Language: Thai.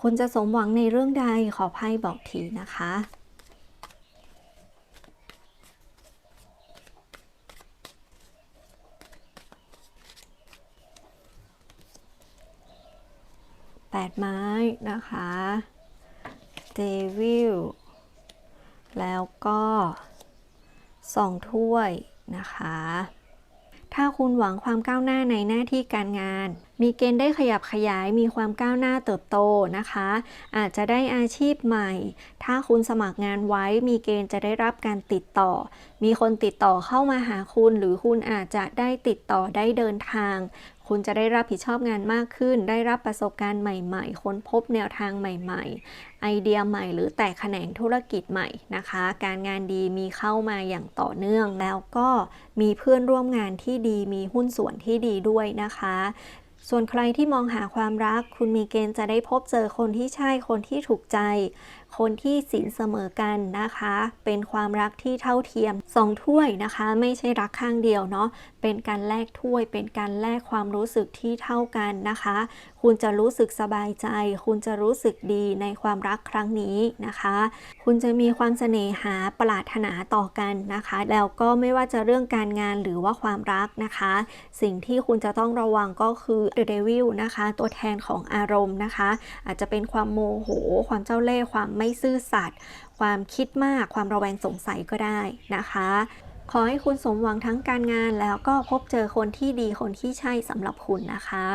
คุณจะสมหวังในเรื่องใดขอไพ่บอกทีนะคะ แปดไม้นะคะเดวิลแล้วก็สองถ้วยนะคะ ถ้าคุณหวังความก้าวหน้าในหน้าที่การงานมีเกณฑ์ได้ขยับขยายมีความก้าวหน้าเติบโตนะคะ อาจจะได้อาชีพใหม่ ถ้าคุณสมัครงานไว้ มีเกณฑ์จะได้รับการติดต่อ มีคนติดต่อเข้ามาหาคุณ หรือคุณอาจจะได้ติดต่อได้เดินทาง คุณจะได้รับผิดชอบงานมากขึ้น ได้รับประสบการณ์ใหม่ๆ ค้นพบแนวทางใหม่ ๆ ไอเดียใหม่หรือแตกแขนงธุรกิจใหม่นะคะ การงานดีมีเข้ามาอย่างต่อเนื่อง แล้วก็มีเพื่อนร่วมงานที่ดีมีหุ้นส่วนที่ดีด้วยนะคะ ส่วนใครที่มองหาความรัก คุณมีเกณฑ์จะได้พบเจอคนที่ใช่คนที่ถูกใจ คนที่สินเสมอกันนะคะ เป็นความรักที่เท่าเทียมสองถ้วยนะคะ ไม่ใช่รักข้างเดียวเนาะเป็นการแลกถ้วย เป็นการแลกความรู้สึกที่เท่ากันนะคะ คุณจะรู้สึกสบายใจ คุณจะรู้สึกดีในความรักครั้งนี้นะคะ คุณจะมีความเสน่หาปรารถนาต่อกันนะคะ แล้วก็ไม่ว่าจะเรื่องการงานหรือว่าความรักนะคะ สิ่งที่คุณจะต้องระวังก็คือ The Devil นะคะ ตัวแทนของอารมณ์นะคะ อาจจะเป็นความโมโห ความเจ้าเล่ห์ความไม่ซื่อสัตย์ความคิดมาก ความระแวงสงสัยก็ได้นะคะ ขอให้คุณสมหวังทั้งการงานแล้วก็พบเจอคนที่ดีคนที่ใช่สำหรับคุณนะคะ